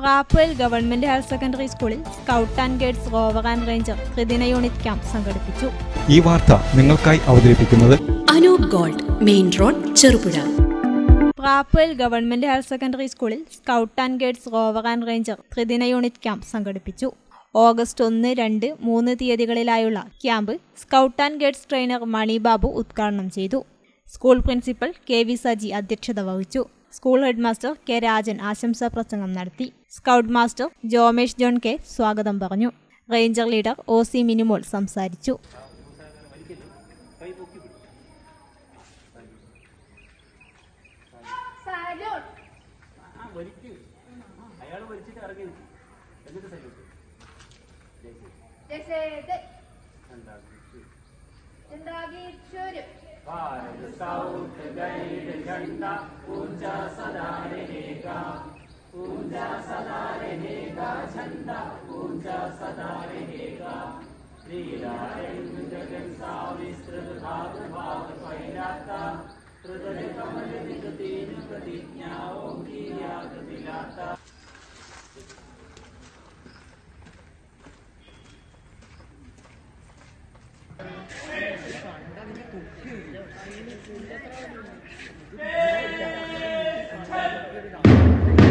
പ്രാപ്പുവൽ government higher secondary സ്കൂളിൽ scout and guides rover and ranger ത്രിദിന unit camp സംഘടിപ്പിച്ചു. ഈ വാർത്ത നിങ്ങൾക്കായി അവതരിപ്പിക്കുന്നത് Anoop gold main road Cherupuzha. Prapoyil government higher secondary സ്കൂളിൽ scout and guides rover and ranger ത്രിദിന യൂണിറ്റ് ക്യാമ്പ് സംഘടിപ്പിച്ചു. ഓഗസ്റ്റ് ഒന്ന് രണ്ട് മൂന്ന് തീയതികളിലായുള്ള camp scout and guides trainer Manibabu ഉദ്ഘാടനം ചെയ്തു. School principal K V Saji അധ്യക്ഷത വഹിച്ചു. School head master K Rajan ആശംസാ പ്രസംഗം നടത്തി scout master Jomesh John K സ്വാഗതം പറഞ്ഞു ranger leader O C Minimol സംസാരിച്ചു झंडा ऊर्जा सदा रहेगा ऊर्जा सदा रहेगा झंडा ऊर्जा सदा रहेगा क्रीडारण्य जगन साविस्तृत भाग भाग फैलाता हृदय कमल निगतीन प्रतिज्ञाओं की याद दिलाता Thank you.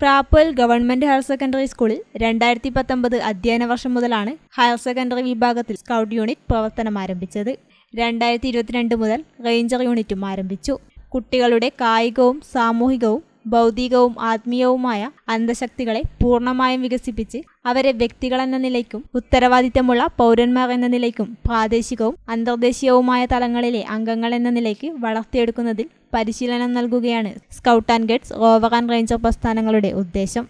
Prapoyil government higher secondary സ്കൂളിൽ രണ്ടായിരത്തി പത്തൊമ്പത് അധ്യയന വർഷം മുതലാണ് ഹയർ സെക്കൻഡറി വിഭാഗത്തിൽ സ്കൗട്ട് യൂണിറ്റ് പ്രവർത്തനം ആരംഭിച്ചത്. രണ്ടായിരത്തി ഇരുപത്തിരണ്ട് മുതൽ റേഞ്ചർ യൂണിറ്റും ആരംഭിച്ചു. കുട്ടികളുടെ കായികവും സാമൂഹികവും ഭൗതികവും ആത്മീയവുമായ അന്തശക്തികളെ പൂർണമായും വികസിപ്പിച്ച് അവരെ വ്യക്തികൾ എന്ന നിലയ്ക്കും ഉത്തരവാദിത്തമുള്ള പൗരന്മാർ എന്ന നിലയ്ക്കും പ്രാദേശികവും അന്തർദേശീയവുമായ തലങ്ങളിലെ അംഗങ്ങൾ എന്ന നിലയ്ക്ക് വളർത്തിയെടുക്കുന്നതിൽ പരിശീലനം നൽകുകയാണ് scout and guides rover and ranger പ്രസ്ഥാനങ്ങളുടെ ഉദ്ദേശം.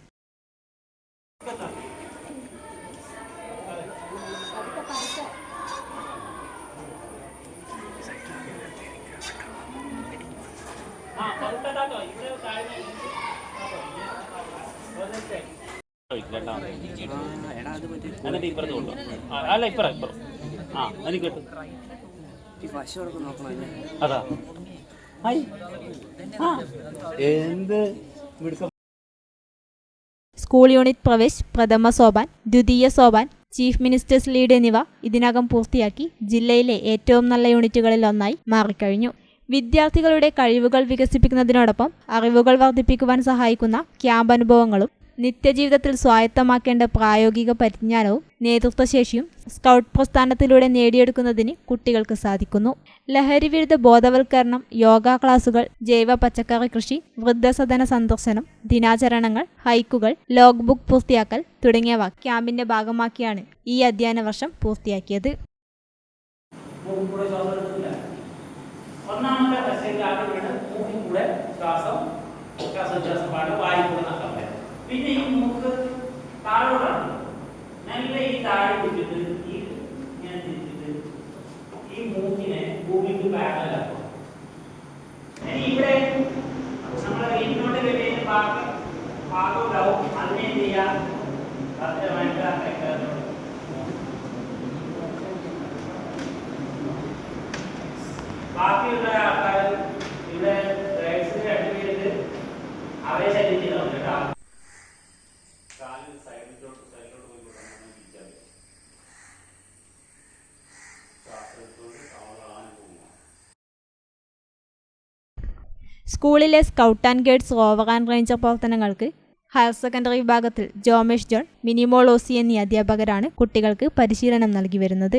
ആ അതാ എന്ത് സ്കൂൾ യൂണിറ്റ് പ്രവേശ് പ്രഥമ സോപാൻ ദ്വിതീയ സോപാൻ ചീഫ് മിനിസ്റ്റേഴ്സ് ലീഡ് എന്നിവ ഇതിനകം പൂർത്തിയാക്കി ജില്ലയിലെ ഏറ്റവും നല്ല യൂണിറ്റുകളിൽ ഒന്നായി മാറിക്കഴിഞ്ഞു. വിദ്യാർത്ഥികളുടെ കഴിവുകൾ വികസിപ്പിക്കുന്നതിനോടൊപ്പം അറിവുകൾ വർദ്ധിപ്പിക്കുവാൻ സഹായിക്കുന്ന ക്യാമ്പ് അനുഭവങ്ങളും നിത്യജീവിതത്തിൽ സ്വായത്തമാക്കേണ്ട പ്രായോഗിക പരിജ്ഞാനവും നേതൃത്വശേഷിയും സ്കൗട്ട് പ്രസ്ഥാനത്തിലൂടെ നേടിയെടുക്കുന്നതിന് കുട്ടികൾക്ക് സാധിക്കുന്നു. ലഹരി വിരുദ്ധ ബോധവൽക്കരണം യോഗ ക്ലാസുകൾ ജൈവ പച്ചക്കറി കൃഷി വൃദ്ധസദന സന്ദർശനം ദിനാചരണങ്ങൾ ഹൈക്കുകൾ ലോഗ് ബുക്ക് പൂർത്തിയാക്കൽ തുടങ്ങിയവ ക്യാമ്പിന്റെ ഭാഗമാക്കിയാണ് ഈ അധ്യയന വർഷം പൂർത്തിയാക്കിയത്. ഒന്നാമത്തെ വീണ് മൂക്കിൽ കൂടെ ശ്വാസം പിന്നെ ഈ മൂക്ക് താഴോട്ടാണ് നല്ല ഈ താഴെ പിടിച്ചിട്ട് ഈ ഇങ്ങനെ തിരിച്ചിട്ട് ഈ മൂക്കിനെ ഭൂമിക്ക് പാരലാക്കും ഇനി ഇവിടെ നമ്മുടെ ഇങ്ങോട്ട് വലിയ ഭാഗം ഭാഗവും അതിനെ ചെയ്യാൻ ഭദ്രമായിട്ട് ആ കൈകാര്യം ബാക്കിയുള്ള സ്കൂളിലെ scout and guides rover and ranger പ്രവർത്തനങ്ങൾക്ക് ഹയർ സെക്കൻഡറി വിഭാഗത്തിൽ ജോമേഷ് ജോൺ മിനിമോൾ ഓസി എന്നീ അധ്യാപകരാണ് കുട്ടികൾക്ക് പരിശീലനം നൽകി വരുന്നത്.